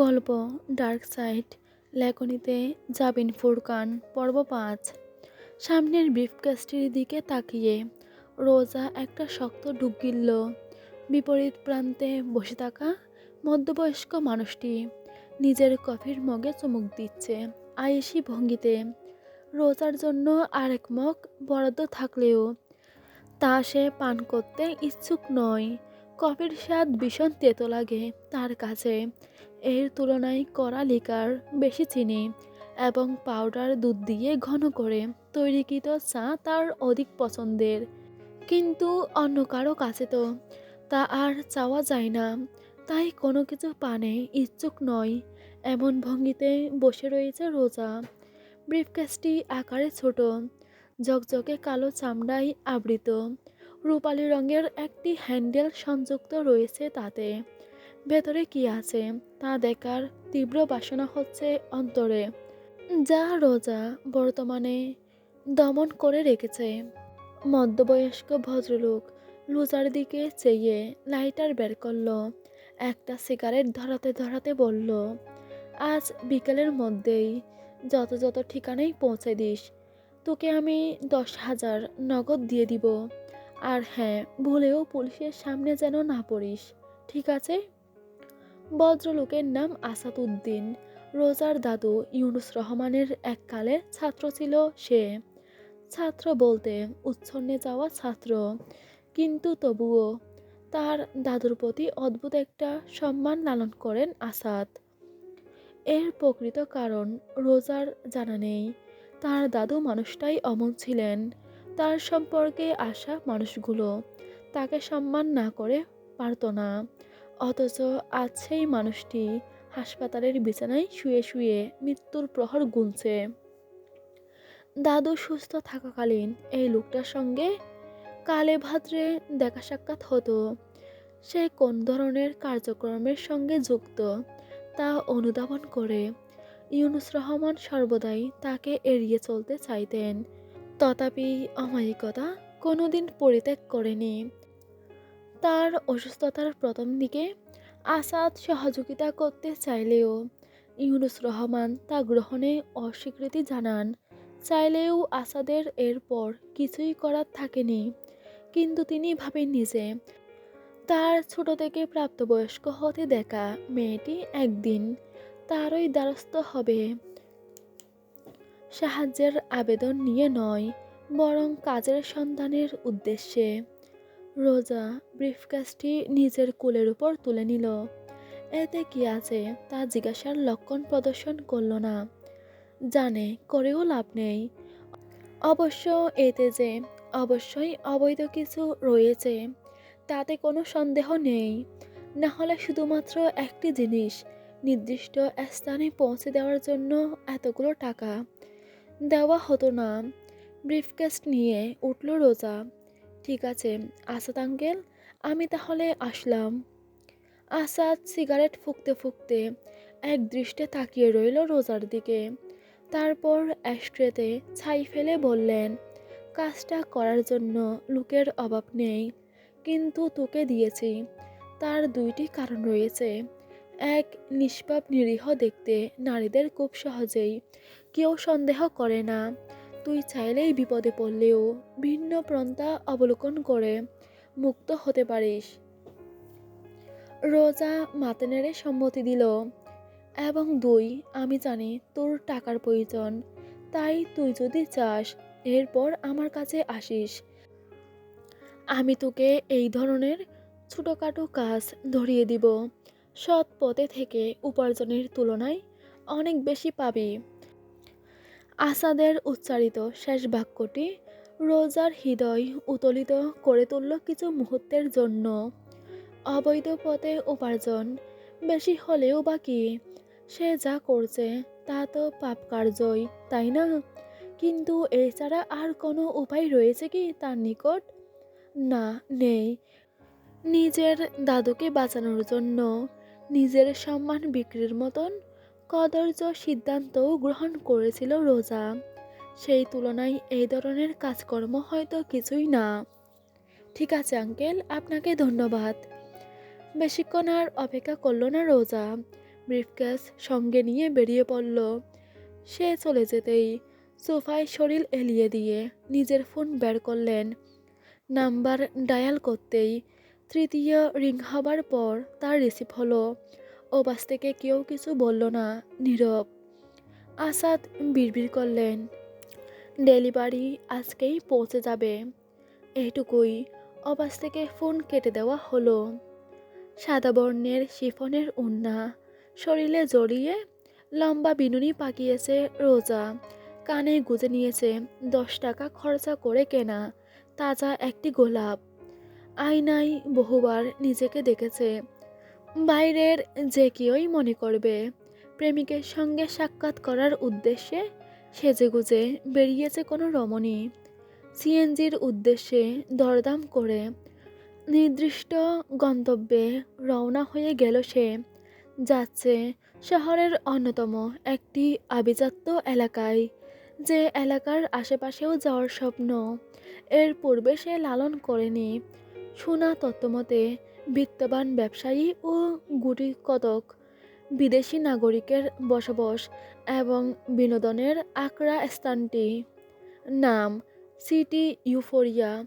গল্প, dark side লেখনীতে জাবিন ফুরকান, পর্ব পাঁচ। সামনের ব্রিফকেসটির দিকে তাকিয়ে রোজা একটা শক্ত ডুব গিলল। বিপরীত প্রান্তে বসে থাকা মধ্যবয়স্ক মানুষটি নিজের কফির মগে চুমুক দিচ্ছে আয়েসি ভঙ্গিতে। রোজার জন্য আরেক মগ বরাদ্দ থাকলেও তা সে পান করতে ইচ্ছুক নয়। কফির স্বাদ ভীষণ তেতো লাগে তার কাছে। এর তুলনায় কড়া লিকার বেশি চিনি এবং পাউডার দুধ দিয়ে ঘন করে তৈরিকৃত চা তার অধিক পছন্দের। কিন্তু অন্য কারও কাছে তো তা আর চাওয়া যায় না। তাই কোনো কিছু পানে ইচ্ছুক নয়। এমন ভঙ্গিতে বসে রয়েছে রোজা। ব্রিফকেসটি আকারে ছোট, ঝকঝকে কালো চামড়ায় আবৃত। রূপালি রঙের একটি হ্যান্ডেল সংযুক্ত রয়েছে তাতে। ভেতরে কি আছে তা দেখার তীব্র বাসনা হচ্ছে অন্তরে। যা রোজা বর্তমানে দমন করে রেখেছে। মধ্যবয়স্ক ভদ্রলোক লুজার দিকে চেয়ে লাইটার বের করল। একটা সিগারেট ধরাতে ধরাতে বলল, আজ বিকেলের মধ্যেই যত যত ঠিকানায় পৌঁছে দিস, তোকে আমি দশ হাজার নগদ দিয়ে দিব। আর হ্যাঁ ভুলেও পুলিশের সামনে যেন না পড়িস, ঠিক আছে? ভদ্রলোকের নাম আসাদ উদ্দিন রোজার দাদু ইউনুস রহমানের এককালে ছাত্র ছিল সে। ছাত্র বলতে উচ্ছন্নে যাওয়া ছাত্র। কিন্তু তবুও তার দাদুর প্রতি অদ্ভুত একটা সম্মান লালন করেন আসাদ। এর প্রকৃত কারণ রোজার জানা নেই। তার দাদু মানুষটাই অমন ছিলেন। তার সম্পর্কে আসা মানুষগুলো। তাকে সম্মান না করে পারত না। অথচ আজ সেই মানুষটি হাসপাতালের বিছানায় শুয়ে শুয়ে মৃত্যুর প্রহর গুনছে। দাদু সুস্থ থাকাকালীন এই লোকটার সঙ্গে কালে ভাদ্রে দেখা সাক্ষাৎ হতো। সে কোন ধরনের কার্যক্রমের সঙ্গে যুক্ত তা অনুধাবন করে। ইউনুস রহমান সর্বদাই তাকে এড়িয়ে চলতে চাইতেন। তথাপি অমায়িকতা কোনোদিন পরিত্যাগ করেনি। তার অসুস্থতার প্রথম দিকে আসাদ সহযোগিতা করতে চাইলেও ইউনুস রহমান তা গ্রহণে অস্বীকৃতি জানান। চাইলেও আসাদের এরপর কিছুই করার থাকেনি, কিন্তু তিনি ভাবেন নিজে। তার ছোট থেকে প্রাপ্তবয়স্ক হতে দেখা মেয়েটি একদিন তারই দ্বারস্থ হবে। সাহায্যের আবেদন নিয়ে নয়, বরং কাজের সন্ধানের উদ্দেশ্যে। রোজা ব্রিফকেসটি নিজের কোলের উপর তুলে নিল। এতে কি আছে তা জিজ্ঞাসার লক্ষণ প্রদর্শন করল না। জানে, করেও লাভ নেই। অবশ্য এতে যে অবশ্যই অবৈধ কিছু রয়েছে, তাতে কোনো সন্দেহ নেই। না হলে শুধুমাত্র একটি জিনিস, নির্দিষ্ট স্থানে পৌঁছে দেওয়ার জন্য এতগুলো টাকা। দেওয়া হতো না। ব্রিফকেস নিয়ে উঠল রোজা। ঠিক আছে, আসাদ আঙ্কেল। আমি তাহলে আসলাম। আসাদ সিগারেট ফুঁকতে ফুঁকতে এক দৃষ্টে তাকিয়ে রইল রোজার দিকে। তারপর অ্যাস্ট্রেতে ছাই ফেলে বললেন, কাজটা করার জন্য লোকের অভাব নেই, কিন্তু তোকে দিয়েছি। তার দুইটি কারণ রয়েছে। এক, নিষ্পাপ নিরীহ দেখতে নারীদের খুব সহজেই কেউ সন্দেহ করে না। তুই চাইলেই বিপদে পড়লেও ভিন্ন পন্থা অবলোকন করে মুক্ত হতে পারিস। রোজা মাতে নেড়ে সম্মতি দিল, এবং দুই, আমি জানি তোর টাকার প্রয়োজন, তাই তুই যদি চাস, এরপর আমার কাছে আসিস। আমি তোকে এই ধরনের ছোটোখাটো কাজ ধরিয়ে দিব। সৎ পথে থেকে উপার্জনের তুলনায় অনেক বেশি পাবি। আসাদের উচ্চারিত শেষ বাক্যটি রোজার হৃদয় উতলিত করে তুলল কিছু মুহূর্তের জন্য। অবৈধ পথে উপার্জন, বেশি হলেও বা কি সে যা করছে, তা তো পাপ কার্যই তাই না? কিন্তু এছাড়া আর কোনো উপায় রয়েছে কি তার নিকট? না, নেই। নিজের দাদুকে বাঁচানোর জন্য, নিজের সম্মান বিক্রির মতন কদর্য সিদ্ধান্তও গ্রহণ করেছিল রোজা সেই তুলনায় এই ধরনের কাজকর্ম হয়তো কিছুই না। ঠিক আছে আঙ্কেল আপনাকে ধন্যবাদ। বেশিক্ষণ আর অপেক্ষা করল না রোজা ব্রিফকেস সঙ্গে নিয়ে বেরিয়ে পড়ল সে চলে যেতেই সোফায় শরীর এলিয়ে দিয়ে নিজের ফোন বের করলেন নাম্বার ডায়াল করতেই তৃতীয় রিং হবার পর তার রিসিভ হলো। ওপাশ থেকে কেউ কিছু বলল না। নীরব। আসাদ বিড়বিড় করলেন। ডেলিভারি আজকেই পৌঁছে যাবে। এইটুকুই। অবাস থেকে ফোন কেটে দেওয়া হলো। সাদা বর্ণের শিফনের উন্না। শরীরে জড়িয়ে লম্বা বিনুনি পাকিয়েছে রোজা। কানে গুজে নিয়েছে দশ টাকা খরচা করে কেনা তাজা একটি গোলাপ। আয়নায় বহুবার নিজেকে দেখেছে। বাইরের যে কেউই মনে করবে, প্রেমিকের সঙ্গে সাক্ষাৎ করার উদ্দেশ্যে সেজেগুজে বেরিয়েছে কোনো রমণী। সিএনজির উদ্দেশ্যে দরদাম করে নির্দিষ্ট গন্তব্যে রওনা হয়ে গেল সে। যাচ্ছে শহরের অন্যতম একটি আভিজাত্য এলাকায়, যে এলাকার আশেপাশেও যাওয়ার স্বপ্ন। এর পূর্বে সে লালন করেনি। শোনা তত্ত্বমতে বিত্তবান ব্যবসায়ী ও গুটি কতক বিদেশি নাগরিকের বসবাস এবং বিনোদনের আকড়া স্থানটি। নাম, সিটি ইউফোরিয়া।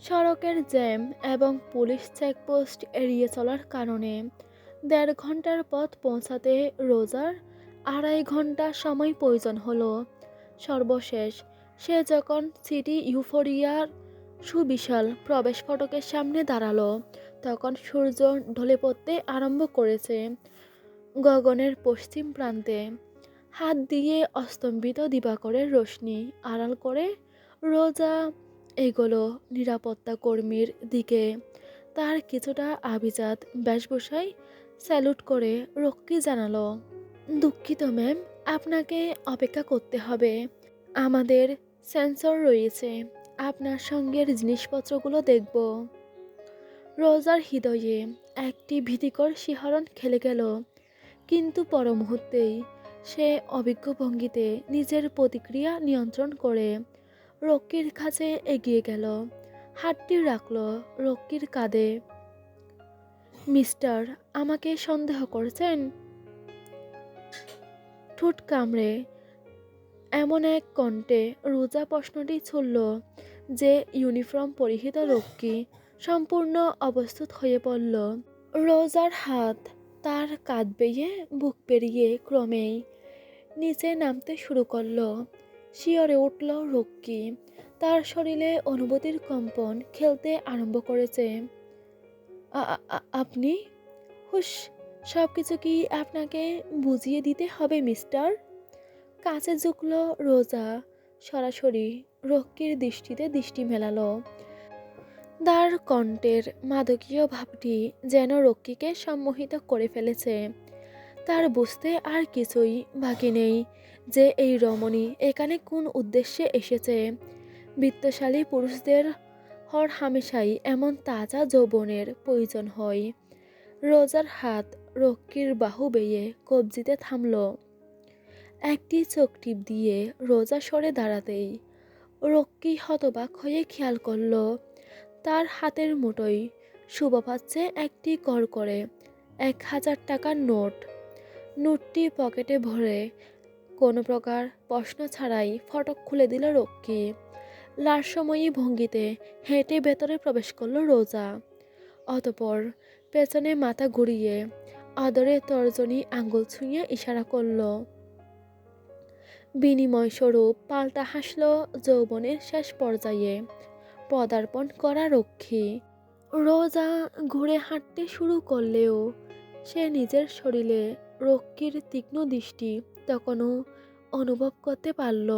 সড়কের জ্যাম এবং পুলিশ চেকপোস্ট এড়িয়ে চলার কারণে দেড় ঘণ্টার পথ পৌঁছাতে রোজার আড়াই ঘণ্টা সময় প্রয়োজন হলো। সর্বশেষ, সে যখন সিটি ইউফোরিয়ার সুবিশাল প্রবেশ ফটকের সামনে দাঁড়াল তখন সূর্য ঢলে পড়তে আরম্ভ করেছে গগনের পশ্চিম প্রান্তে। হাত দিয়ে অস্তম্ভিত দিবাকরের রশ্মি আড়াল করে রোজা এগোলো নিরাপত্তা কর্মীর দিকে। তার কিছুটা আভিজাত বেশভূষায় স্যালুট করে রক্ষী জানালো, দুঃখিত ম্যাম, আপনাকে অপেক্ষা করতে হবে। আমাদের সেন্সর রয়েছে। আপনার সঙ্গের জিনিসপত্রগুলো দেখব। রোজার হৃদয়ে একটি ভীতিকর শিহরণ খেলে গেল। কিন্তু পর মুহূর্তেই সে অভিজ্ঞ ভঙ্গিতে নিজের প্রতিক্রিয়া নিয়ন্ত্রণ করে রক্ষীর কাছে এগিয়ে গেল। হাতটি রাখল রক্ষীর কাঁধে। মিস্টার, আমাকে সন্দেহ করছেন? ঠোঁট কামড়ে এমন এক কণ্ঠে রোজা প্রশ্নটি ছুড়ল যে ইউনিফর্ম পরিহিত রক্ষী সম্পূর্ণ অবস্থিত হয়ে পড়ল। রোজার হাত তার কাঁধ বেয়ে বুক পেরিয়ে ক্রমেই নিচে নামতে শুরু করল। শিয়রে উঠল রক্ষী তার শরীরে অনুভূতির কম্পন খেলতে আরম্ভ করেছে। আপনি? হুস সব কিছু কি আপনাকে বুঝিয়ে দিতে হবে, মিস্টার? কাছে ঝুঁকল রোজা। সরাসরি রক্ষীর দৃষ্টিতে দৃষ্টি মেলালো। তার কণ্ঠের মাদকীয় ভাবটি যেন রক্ষীকে সম্মোহিত করে ফেলেছে। তার বুঝতে আর কিছুই বাকি নেই যে এই রমণী এখানে কোন উদ্দেশ্যে এসেছে। বিত্তশালী পুরুষদের হর হামেশাই এমন তাজা যৌবনের প্রয়োজন হয়। রোজার হাত রক্ষীর বাহু বেয়ে কবজিতে থামল। একটি চোখ টিপ দিয়ে রোজা সরে দাঁড়াতেই রক্ষী হতবাক হয়ে খেয়াল করল হাতের মুঠোয়। শুভ পাচ্ছে একটি কর করে, এক হাজার টাকার নোট। নোটটি পকেটে ভরে, কোনো প্রকার প্রশ্ন ছাড়াই ফটক খুলে দিল রক্ষী। লাশময়ী ভঙ্গিতে হেঁটে ভেতরে প্রবেশ করল রোজা। অতপর পেছনে মাথা ঘুরিয়ে আদরে তর্জনী আঙ্গুল ছুঁয়ে ইশারা করল। বিনিময় স্বরূপ পাল্টা হাসল যৌবনের শেষ পর্যায়ে। পদার্পণ করা রক্ষী। রোজা ঘুরে হাঁটতে শুরু করলেও সে নিজের শরীরে রক্ষীর তীক্ষ্ণ দৃষ্টি তখনও অনুভব করতে পারল,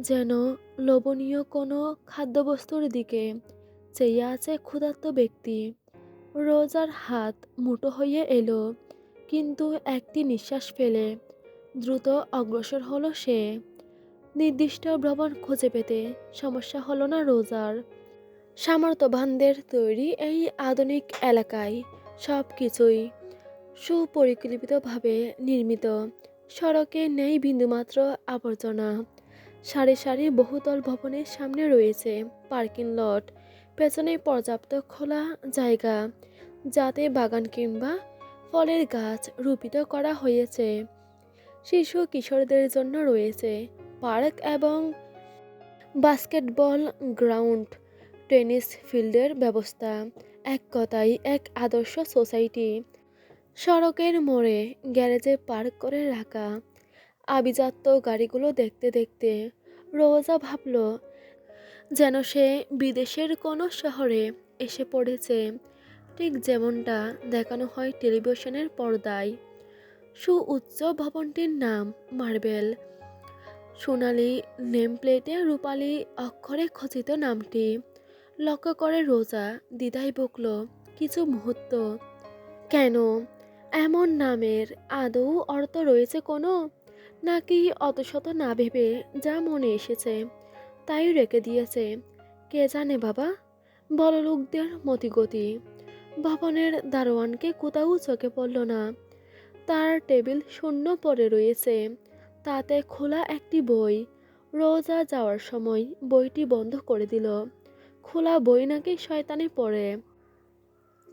যেন লোভনীয় কোনো খাদ্যবস্তুর দিকে চেয়ে আছে ক্ষুধার্ত ব্যক্তি। রোজার হাত মুঠো হয়ে এলো, কিন্তু একটি নিঃশ্বাস ফেলে দ্রুত অগ্রসর হলো সে। নির্দিষ্ট ভ্রমণ খুঁজে পেতে সমস্যা হলো না রোজার। সামর্থ্যবানদের তৈরি এই আধুনিক এলাকায় সব কিছুই সুপরিকল্পিতভাবে নির্মিত। সড়কে নেই বিন্দুমাত্র আবর্জনা। সারি সারি বহুতল ভবনের সামনে রয়েছে পার্কিং লট। পেছনে পর্যাপ্ত খোলা জায়গা, যাতে বাগান কিংবা ফলের গাছ রোপিত করা হয়েছে। শিশু কিশোরদের জন্য রয়েছে পার্ক এবং বাস্কেটবল গ্রাউন্ড, টেনিস ফিল্ডের ব্যবস্থা, এক কথায় এক আদর্শ সোসাইটি। সড়কের মোড়ে গ্যারেজে পার্ক করে রাখা। আভিজাত্য গাড়িগুলো দেখতে দেখতে রোজা ভাবল, যেন সে বিদেশের কোনো শহরে এসে পড়েছে। ঠিক যেমনটা দেখানো হয় টেলিভিশনের পর্দায়। সুউচ্চ ভবনটির নাম মার্বেল। সোনালি নেম প্লেটে রূপালি অক্ষরে খচিত নামটি। লক্ষ্য করে রোজা, দ্বিধায় বকল কিছু মুহূর্ত। কেন? এমন নামের আদৌ অর্থ রয়েছে কোনো? নাকি অতশত না ভেবে যা মনে এসেছে, তাই রেখে দিয়েছে? কে জানে বাবা? বড় লোকদের মতিগতি। ভবনের দারোয়ানকে কোথাও চোখে পড়ল না। তার টেবিল শূন্য পড়ে রয়েছে। তাতে খোলা একটি বই। রোজা যাওয়ার সময় বইটি বন্ধ করে দিল। খোলা বই নাকি শয়তানে পড়ে।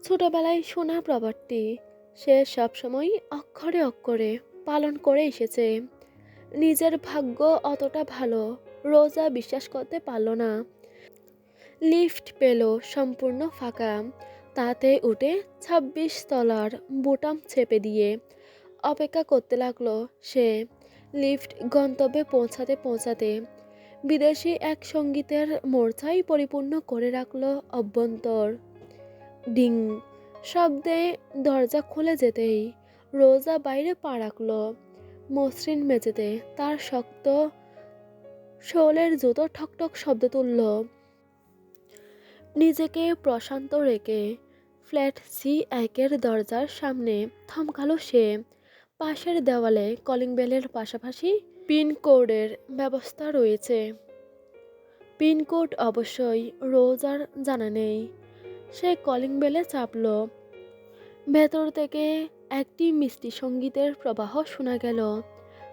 ছোটবেলায় শোনা প্রবাদটি সে সবসময় অক্ষরে অক্ষরে পালন করে এসেছে। নিজের ভাগ্য অতটা ভালো, রোজা বিশ্বাস করতে পারল না। লিফট পেল সম্পূর্ণ ফাঁকা। তাতে উঠে ছাব্বিশ তলার বোতাম চেপে দিয়ে অপেক্ষা করতে লাগল সে। লিফট গন্তব্যে পৌঁছাতে পৌঁছাতে বিদেশি এক সঙ্গীতের মোর্চাই পরিপূর্ণ করে রাখল অভ্যন্তর। ডিং! শব্দে দরজা খুলে যেতেই রোজা বাইরে পা রাখল মসৃণ মেঝেতে। তার শক্ত শোলের জুতো ঠকঠক শব্দ তুলল। নিজেকে প্রশান্ত রেখে ফ্ল্যাট সি একের দরজার সামনে থমকালো সে। পাশের দেওয়ালে কলিং বেলের পাশাপাশি পিনকোডের ব্যবস্থা রয়েছে। পিনকোড অবশ্যই রোজার জানা নেই। সে কলিং বেলে চাপল। ভেতর থেকে একটি মিষ্টি সঙ্গীতের প্রবাহ শোনা গেল।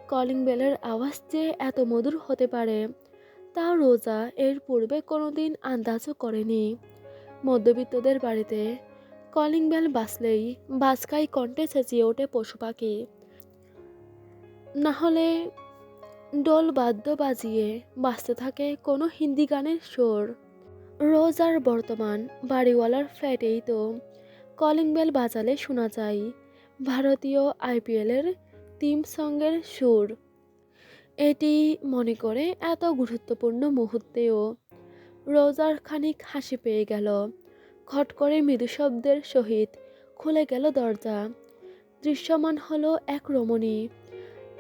কলিং বেলের আওয়াজ যে এত মধুর হতে পারে, তা রোজা এর পূর্বে কোনোদিন আন্দাজও করেনি। মধ্যবিত্তদের বাড়িতে কলিং বেল বাজলেই বাজকাই কণ্ঠে চেঁচিয়ে ওঠে পশু পাখি। না হলে ডোল বাদ্য বাজিয়ে বাজতে থাকে কোনো হিন্দি গানের সুর। রোজার বর্তমান বাড়িওয়ালার ফ্ল্যাটেই তো কলিং বেল বাজালে শোনা যায় ভারতীয় আইপিএলের টিম সঙ্গের সুর। এটি মনে করে এত গুরুত্বপূর্ণ মুহূর্তেও রোজার খানিক হাসি পেয়ে গেল। খট করে মৃদু শব্দের সহিত খুলে গেল দরজা। দৃশ্যমান হলো এক রমণী।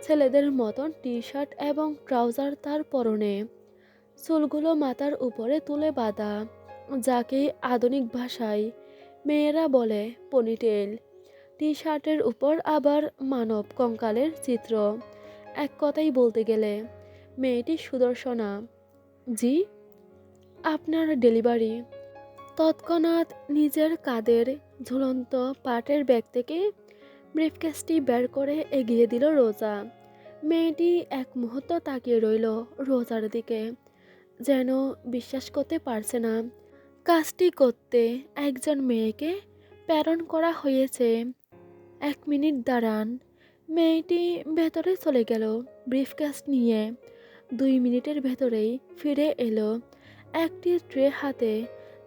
ছেলেদের মতন টি শার্ট এবং ট্রাউজার তার পরনে। চুলগুলো মাথার উপরে তুলে বাঁধা, যাকে আধুনিক ভাষায় মেয়েরা বলে পনিটেল। টি শার্টের উপর আবার মানব কঙ্কালের চিত্র। এক কথাই বলতে গেলে, মেয়েটি সুদর্শনা। জি, আপনার ডেলিভারি। তৎক্ষণাৎ নিজের কাদের ঝুলন্ত পাটের ব্যাগ থেকে ব্রিফকেসটি বের করে এগিয়ে দিল রোজা। মেয়েটি এক মুহূর্ত তাকিয়ে রইল রোজার দিকে, যেন বিশ্বাস করতে পারছে না। কাজটি করতে একজন মেয়েকে প্রেরণ করা হয়েছে। এক মিনিট দাঁড়ান, মেয়েটি ভেতরে চলে গেল। ব্রিফকেস নিয়ে দুই মিনিটের ভেতরেই ফিরে এলো। একটি ট্রে হাতে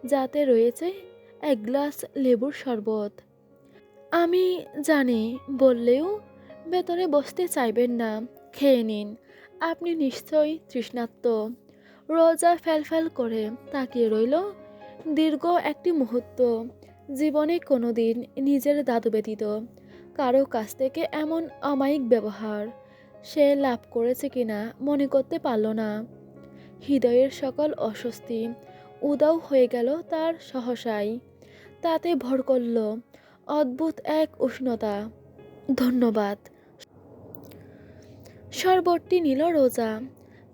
যাতে রয়েছে এক গ্লাস লেবুর শরবত। আমি জানি, বললেও ভেতরে বসতে চাইবেন না। খেয়ে নিন। আপনি নিশ্চয়ই তৃষ্ণাত্ম রোজা ফ্যালফ্যাল করে তাকিয়ে রইল দীর্ঘ একটি মুহূর্ত। জীবনে কোনো দিন নিজের দাদু ব্যতীত কারও কাছ থেকে এমন অমায়িক ব্যবহার সে লাভ করেছে কিনা মনে করতে পারল না। হৃদয়ের সকল অস্বস্তি উদাও হয়ে গেল তার সহসাই। তাতে ভর করল অদ্ভুত এক উষ্ণতা। ধন্যবাদ। শরবতটি নিল রোজা।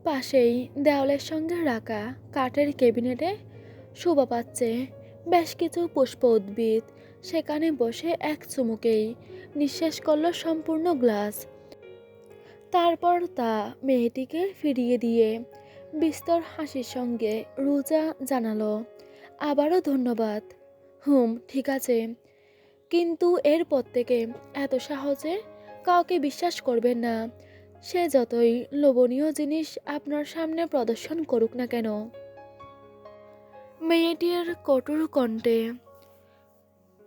পাশেই দেওয়ালের সঙ্গে রাখা কাঠের ক্যাবিনেটে শোভা পাচ্ছে। বেশ কিছু পুষ্প উদ্ভিদ সেখানে বসে এক চুমুকেই নিঃশ্বাস করল সম্পূর্ণ গ্লাস। তারপর তা মেয়েটিকে ফিরিয়ে দিয়ে বিস্তর হাসির সঙ্গে রোজা জানালো। আবারও ধন্যবাদ। হুম, ঠিক আছে। কিন্তু এরপর থেকে এত সহজে কাউকে বিশ্বাস করবেন না। সে যতই লোভনীয় জিনিস আপনার সামনে প্রদর্শন করুক না কেন। মেয়েটির কঠোর কণ্ঠে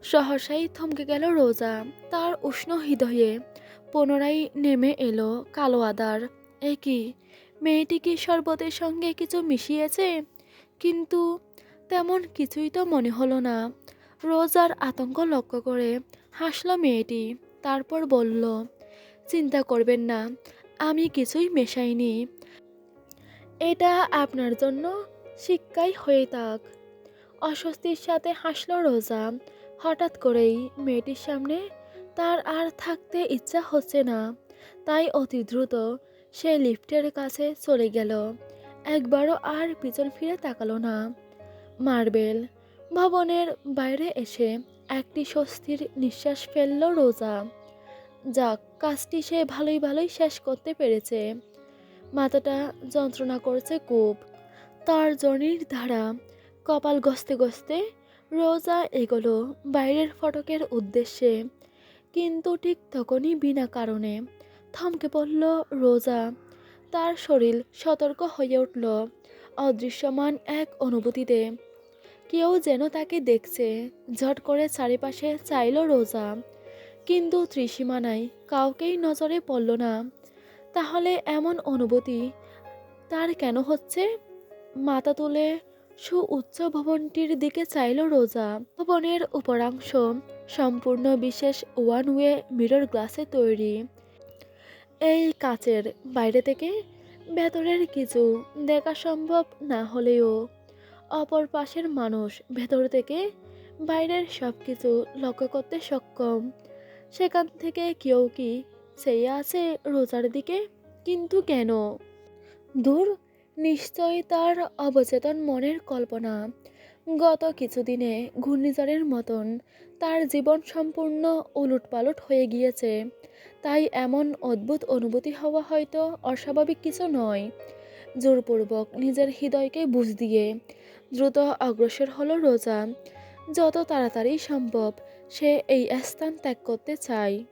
সহসাই থমকে গেল রোজা। তার উষ্ণ হৃদয়ে পুনরায় নেমে এলো কালো আদার। এ কি? মেয়েটি কি শরবতের সঙ্গে কিছু মিশিয়েছে, কিন্তু তেমন কিছুই তো মনে হলো না। রোজার আতঙ্ক লক্ষ্য করে হাসল মেয়েটি, তারপর বলল, চিন্তা করবেন না, আমি কিছুই মেশাইনি। এটা আপনার জন্য শিক্ষাই হয়ে থাক। অস্বস্তির সাথে হাসল রোজা। হঠাৎ করেই মেয়েটির সামনে তার আর থাকতে ইচ্ছা হচ্ছে না, তাই অতি দ্রুত সে লিফটের কাছে চলে গেল। একবারও আর পিছন ফিরে তাকালো না। মার্বেল ভবনের বাইরে এসে একটি স্বস্তির নিঃশ্বাস ফেলল রোজা। যাক, কাজটি সে ভালোই ভালোই শেষ করতে পেরেছে। মাথাটা যন্ত্রণা করছে কূপ তার জনির ধারা কপাল গসতে গসতে রোজা এগোলো বাইরের ফটকের উদ্দেশ্যে। কিন্তু ঠিক তখনই বিনা কারণে থমকে পড়ল রোজা। তার শরীর সতর্ক হয়ে উঠল, অদৃশ্যমান এক অনুভূতিতে। কেউ যেন তাকে দেখছে, ঝট করে চারিপাশে চাইল রোজা। কিন্তু ত্রিসীমানায় কাউকেই নজরে পড়ল না। তাহলে এমন অনুভূতি তার কেন হচ্ছে? মাথা তুলে সুউচ্চ ভবনটির দিকে চাইল রোজা। ভবনের উপরাংশ সম্পূর্ণ বিশেষ ওয়ান ওয়ে মিরর গ্লাসে তৈরি। এই কাচের বাইরে থেকে ভেতরের কিছু দেখা সম্ভব না হলেও অপর পাশের মানুষ ভেতর থেকে বাইরের সব কিছু লক্ষ্য করতে সক্ষম। সেখান থেকে কেউ কি সেই আছে রোজার দিকে? কিন্তু কেন? দূর, নিশ্চয়ই তার অবচেতন মনের কল্পনা। গত কিছুদিনে ঘূর্ণিঝড়ের মতন তার জীবন সম্পূর্ণ উলুটপালট হয়ে গিয়েছে। তাই এমন অদ্ভুত অনুভূতি হওয়া হয়তো অস্বাভাবিক কিছু নয়। জোরপূর্বক নিজের হৃদয়কে বুঝ দিয়ে দ্রুত অগ্রসর হলো রোজা। যত তাড়াতাড়ি সম্ভব সে এই স্থান ত্যাগ করতে চায়।